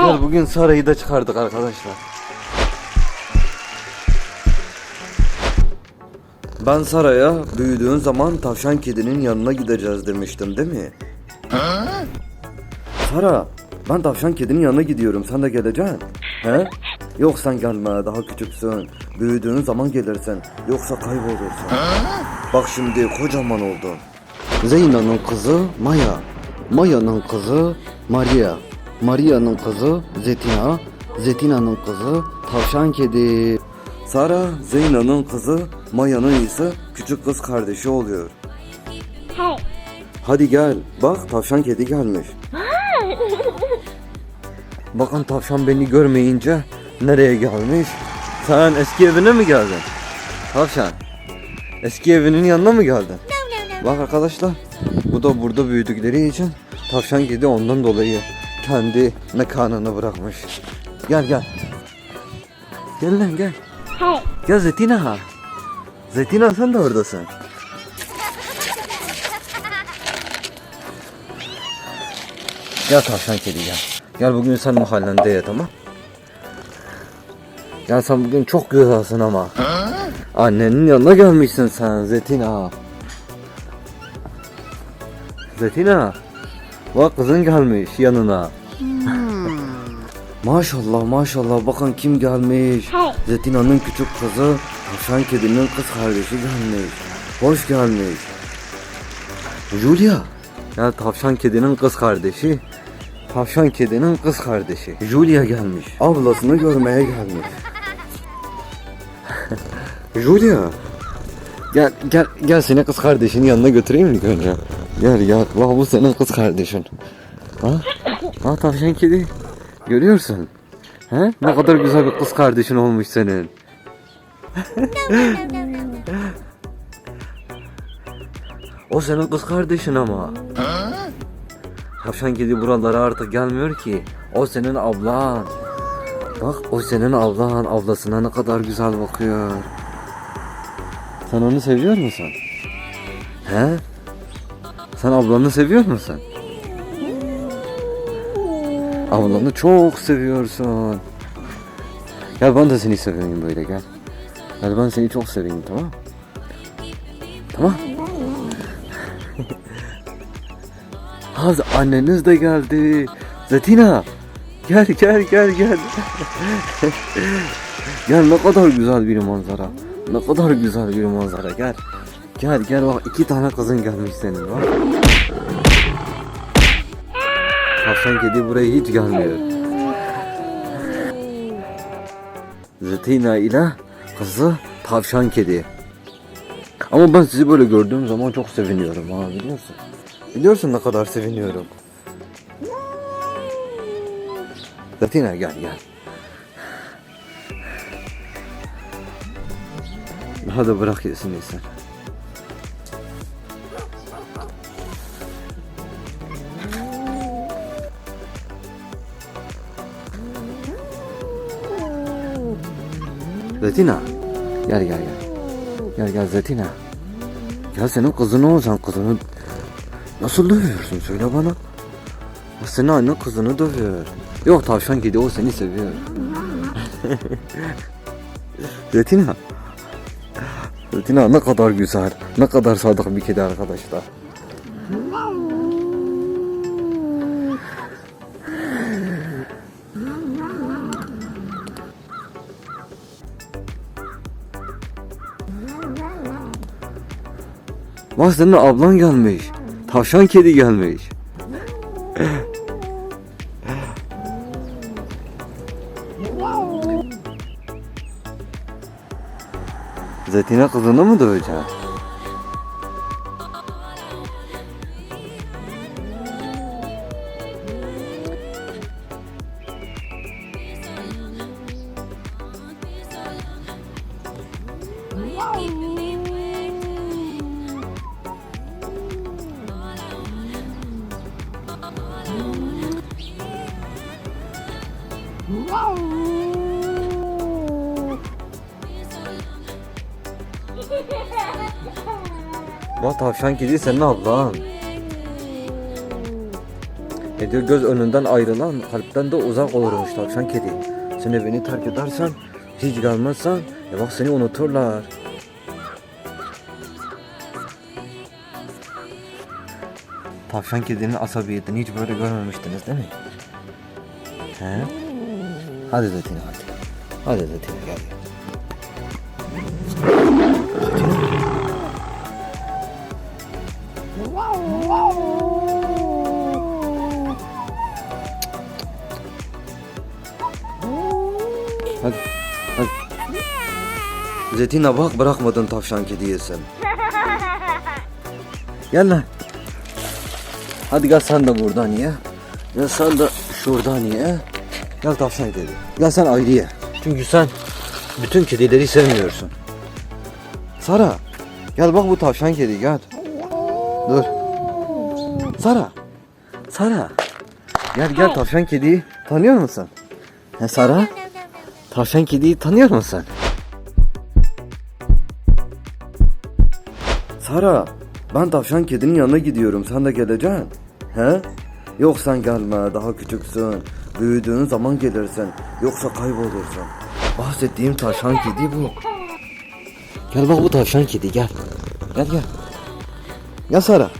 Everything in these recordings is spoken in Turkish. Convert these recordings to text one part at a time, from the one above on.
Gel bugün Sara'yı da çıkardık arkadaşlar. Ben Sara'ya büyüdüğün zaman tavşan kedinin yanına gideceğiz demiştim değil mi? Sara ben tavşan kedinin yanına gidiyorum sen de geleceksin. He? Yok sen gelme daha küçüksün. Büyüdüğün zaman gelirsin. Yoksa kaybolursun. Bak şimdi kocaman oldun. Zeyna'nın kızı Maya. Maya'nın kızı Maria. Maria'nın kızı Zetina. Zetina'nın kızı tavşan kedi. Sara Zeyna'nın kızı Maya'nın ise küçük kız kardeşi oluyor. Hey. Hadi gel. Bak tavşan kedi gelmiş. Bakın tavşan beni görmeyince nereye gelmiş? Sen eski evine mi geldin? Tavşan. Eski evinin yanına mı geldin? Bak arkadaşlar. Bu da burada büyüdükleri için tavşan kedi ondan dolayı kendi mekanını bırakmış. Gel gel. Gel lan gel. Hey. Gel Zetina. Zetina sen de oradasın. Gel tavşan kedi gel. Gel bugün sen mahallende ya tamam. Gel sen bugün çok güzelsin ama. Annenin yanına gelmişsin sen Zetina. Zetina. Bak kızın gelmiş yanına. maşallah maşallah bakın kim gelmiş. Zetina'nın küçük kızı tavşan kedinin kız kardeşi gelmiş. Hoş gelmiş. Julia. Ya tavşan kedinin kız kardeşi. Tavşan kedinin kız kardeşi. Julia gelmiş. Ablasını görmeye gelmiş. Julia. Gel gel gel seni kız kardeşinin yanına götüreyim ilk önce. Gel gel. Bak bu senin kız kardeşin. Ha? Ha tavşan kedi. Görüyorsun. He? Ne kadar güzel bir kız kardeşin olmuş senin. O senin kız kardeşin ama. Tavşan kedi buralara artık gelmiyor ki. O senin ablan. Bak o senin ablan. Ablasına ne kadar güzel bakıyor. Sen onu seviyor musun? He? Sen ablanı seviyor musun? Ablanı çok seviyorsun. Gel ben de seni seveyim böyle gel. Gel ben seni çok seveyim tamam Tamam. Haz anneniz de geldi. Zetina. Gel gel gel gel. gel ne kadar güzel bir manzara. Ne kadar güzel bir manzara gel. Gel gel bak iki tane kızın gelmiş senin bak. Tavşan kedi buraya hiç gelmiyor. Zetina ile kızı tavşan kedi. Ama ben sizi böyle gördüğüm zaman çok seviniyorum ha biliyorsun. Biliyorsun ne kadar seviniyorum. Zetina gel gel. Hadi bırak yesin insan. Zetina. Gel gel gel. Gel gel Zetina. Gel senin kızın olacağım kızını. Nasıl dövüyorsun söyle bana. O senin annen kızını dövüyor. Yok tavşan kedi o seni seviyor. Zetina. Zetina ne kadar güzel. Ne kadar sadık bir kedi arkadaşlar. Bak senin ablan gelmiş. Tavşan kedi gelmiş. Zetina kızını mı döveceksin? Bak tavşan kedi senin ablan. E diyor göz önünden ayrılan kalpten de uzak olurmuş tavşan kedi. Sen beni terk edersen, hiç gelmezsen, e bak seni unuturlar. Tavşan kedinin asabiyetini hiç böyle görmemiştiniz değil mi? He? Hadi Zetina hadi. Hadi Zetina gel. Zetina bak bırakmadın tavşan kediyi sen. Gel lan. Hadi gel sen de buradan ye. Gel sen de şuradan ye. Gel tavşan kedi. Gel sen ayrı ye. Çünkü sen bütün kedileri sevmiyorsun. Sara. Gel bak bu tavşan kedi gel. Dur. Sara. Sara. Gel gel tavşan kediyi tanıyor musun? He Sara? Tavşan kediyi tanıyor musun? Sara, ben tavşan kedinin yanına gidiyorum. Sen de geleceksin. He? Yok sen gelme, daha küçüksün. Büyüdüğün zaman gelirsin. Yoksa kaybolursun. Bahsettiğim tavşan kedi bu. Gel bak bu tavşan kedi gel. Gel gel. Gel Sara.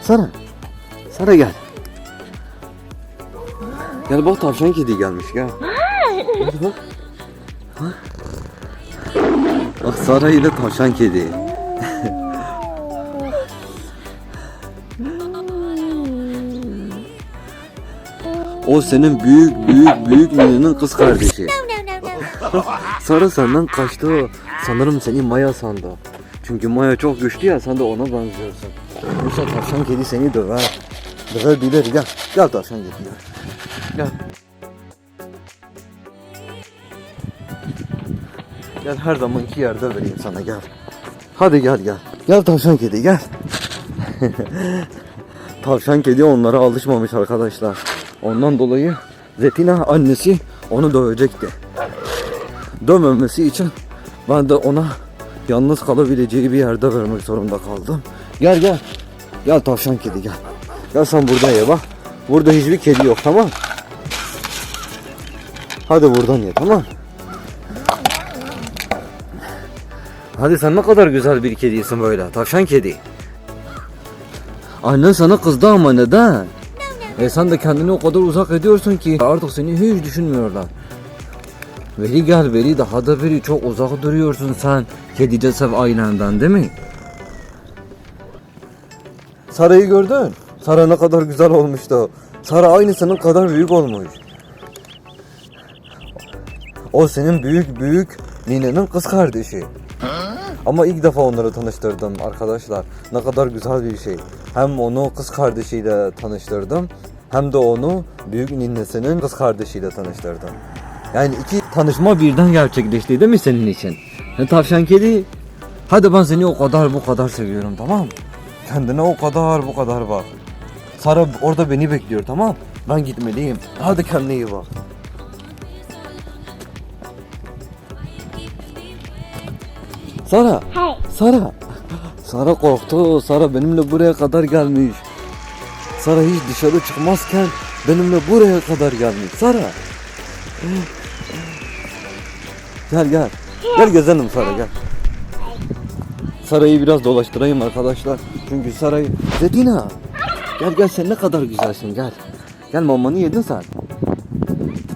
Sara. Sara gel. Gel bak tavşan kedi gelmiş gel. Gel bak. Ha? Bak Sara ile tavşan kedi. O senin büyük büyük büyük ninenin kız kardeşi. Sara senden kaçtı. Sanırım seni Maya sandı. Çünkü Maya çok güçlü ya sen de ona benziyorsun. Yoksa tavşan kedi seni döver. Dövebilir gel. Gel tavşan kedi gel. Gel. Gel her zamanki yerde vereyim sana gel. Hadi gel gel. Gel tavşan kedi gel. tavşan kedi onlara alışmamış arkadaşlar. Ondan dolayı Zetina annesi onu dövecekti. Dövmemesi için ben de ona yalnız kalabileceği bir yerde vermek zorunda kaldım. Gel gel. Gel tavşan kedi gel. Gel sen burada ye bak. Burada hiçbir kedi yok tamam. Hadi buradan ye tamam. Hadi sen ne kadar güzel bir kedisin böyle. Tavşan kedi. Annen sana kızdı ama neden? E sen de kendini o kadar uzak ediyorsun ki artık seni hiç düşünmüyorlar. Veli gel Veli daha da Veli çok uzak duruyorsun sen. Kedice sev ailenden değil mi? Sarayı gördün. Sara ne kadar güzel olmuştu. Sara aynı senin kadar büyük olmuş. O senin büyük büyük ninenin kız kardeşi. Ama ilk defa onları tanıştırdım arkadaşlar. Ne kadar güzel bir şey. Hem onu kız kardeşiyle tanıştırdım. Hem de onu büyük ninesinin kız kardeşiyle tanıştırdım. Yani iki tanışma birden gerçekleşti değil mi senin için? Ne tavşan kedi? Hadi ben seni o kadar bu kadar seviyorum tamam? Kendine o kadar bu kadar bak. Sara orada beni bekliyor tamam Ben gitmeliyim. Hadi kendine iyi bak. Sara. Hey. Sara. Sara korktu. Sara benimle buraya kadar gelmiş. Sara hiç dışarı çıkmazken benimle buraya kadar gelmiş. Sara. Gel gel. Gel gezelim Sara gel. Sarayı biraz dolaştırayım arkadaşlar. Çünkü sarayı... Zedina. Gel gel sen ne kadar güzelsin gel. Gel mamanı yedin sen.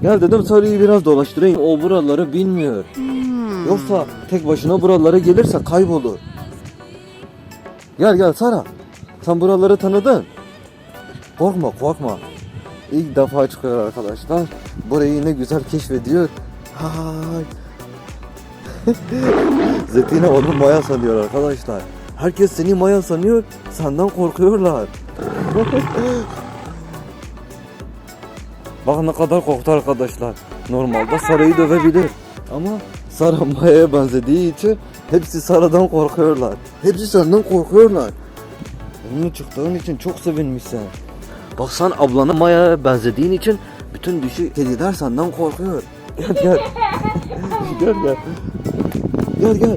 Gel dedim sarayı biraz dolaştırayım. O buraları bilmiyor. Yoksa tek başına buralara gelirse kaybolur. Gel gel Sara. Sen buraları tanıdın. Korkma korkma. İlk defa çıkıyor arkadaşlar. Burayı ne güzel keşfediyor. Hay. Zetina onu Maya sanıyor arkadaşlar. Herkes seni Maya sanıyor. Senden korkuyorlar. Bak ne kadar korktu arkadaşlar. Normalde Sara'yı dövebilir. Ama Sara Maya'ya benzediği için hepsi Sara'dan korkuyorlar. Hepsi senden korkuyorlar. Onun çıktığın için çok sevinmişsin. Bak sen ablana Maya'ya benzediğin için bütün dişi kediler senden korkuyor. Gel gel. gel gel. Gel gel.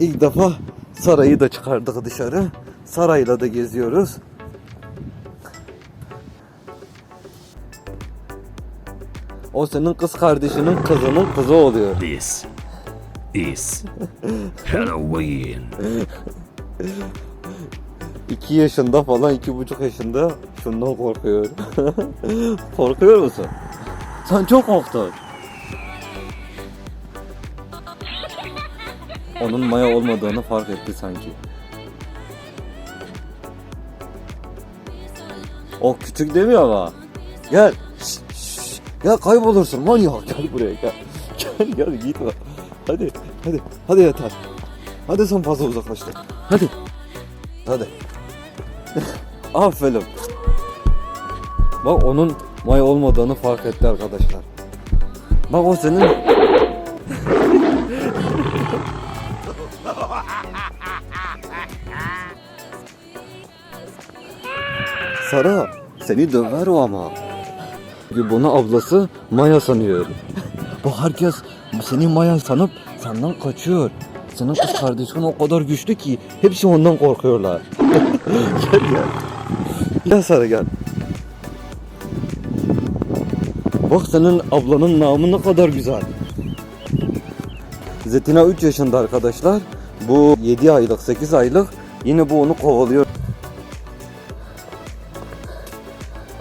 İlk defa Sara'yı da çıkardık dışarı. Sarayla da geziyoruz. O senin kız kardeşinin kızının kızı oluyor. This is Halloween. 2 yaşında falan, iki buçuk yaşında şundan korkuyor. korkuyor musun? Sen çok korktun. Onun maya olmadığını fark etti sanki. O küçük demiyor ama. Gel. Gel kaybolursun manyak gel buraya gel. Gel gel gitme. Hadi hadi hadi yeter. Hadi sen fazla uzaklaştın. Hadi. Hadi. Aferin. Bak onun may olmadığını fark etti arkadaşlar. Bak o senin Sara seni döver o ama. Bunu ablası Maya sanıyor. Bu herkes seni Maya sanıp senden kaçıyor. Senin kız kardeşin o kadar güçlü ki hepsi ondan korkuyorlar. gel gel. Gel Sara gel. Bak senin ablanın namı ne kadar güzel. Zetina 3 yaşında arkadaşlar. Bu 7 aylık 8 aylık. Yine bu onu kovalıyor.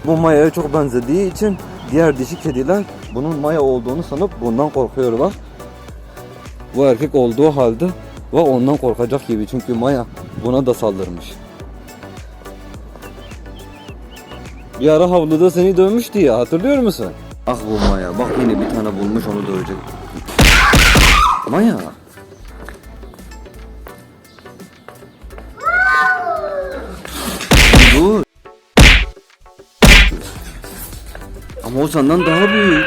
Bu Maya'ya çok benzediği için diğer dişi kediler bunun Maya olduğunu sanıp bundan korkuyorlar. Bu erkek olduğu halde ve ondan korkacak gibi çünkü Maya buna da saldırmış. Bir ara havluda seni dövmüştü ya hatırlıyor musun? Ah bu Maya bak yine bir tane bulmuş onu dövecek. Maya. Ama o senden daha büyük.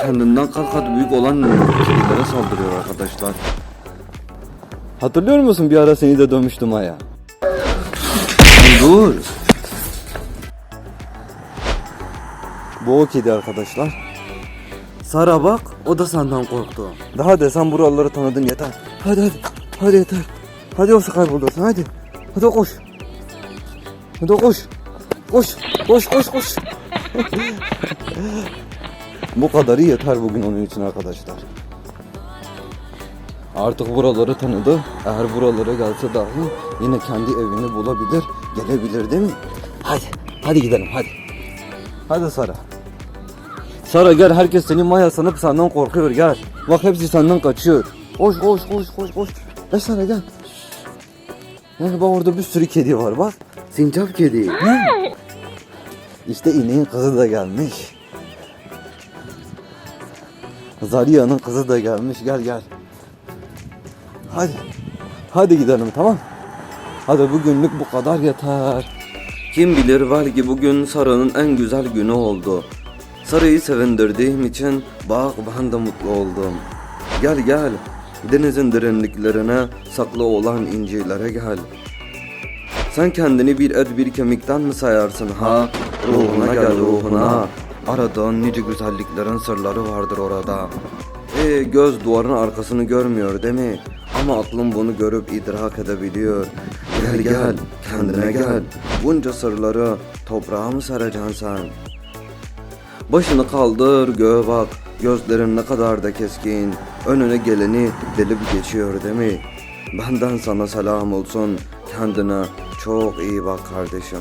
Kendinden kat kat büyük olan kedilere saldırıyor arkadaşlar. Hatırlıyor musun bir ara seni de dövmüştüm Aya? Dur. Bu o kedi arkadaşlar. Sara bak o da senden korktu. Daha de sen buraları tanıdın yeter. Hadi hadi. Hadi yeter. Hadi yoksa kaybolursun hadi. Hadi koş. Hadi koş. Koş. Koş koş koş. Bu kadarı yeter bugün onun için arkadaşlar. Artık buraları tanıdı. Eğer buralara gelse dahi yine kendi evini bulabilir, gelebilir değil mi? Hadi, hadi gidelim hadi. Hadi Sara. Sara gel herkes seni Maya sanıp senden korkuyor gel. Bak hepsi senden kaçıyor. Koş koş koş koş koş. Gel Sara gel. Yani bak orada bir sürü kedi var bak. Sincap kedi. İşte ineğin kızı da gelmiş. Zariya'nın kızı da gelmiş. Gel gel. Hadi. Hadi gidelim tamam. Hadi bugünlük bu kadar yeter. Kim bilir belki bugün Sara'nın en güzel günü oldu. Sara'yı sevindirdiğim için bak ben de mutlu oldum. Gel gel. Denizin derinliklerine saklı olan incilere gel. Sen kendini bir et bir kemikten mi sayarsın ha? Ruhuna gel ruhuna. Aradığın nice güzelliklerin sırları vardır orada. E göz duvarın arkasını görmüyor değil mi? Ama aklın bunu görüp idrak edebiliyor. Gel gel, kendine gel. Bunca sırları toprağa mı saracaksın sen? Başını kaldır göğe bak. Gözlerin ne kadar da keskin. Önüne geleni delip geçiyor değil mi? Benden sana selam olsun. Kendine çok iyi bak kardeşim.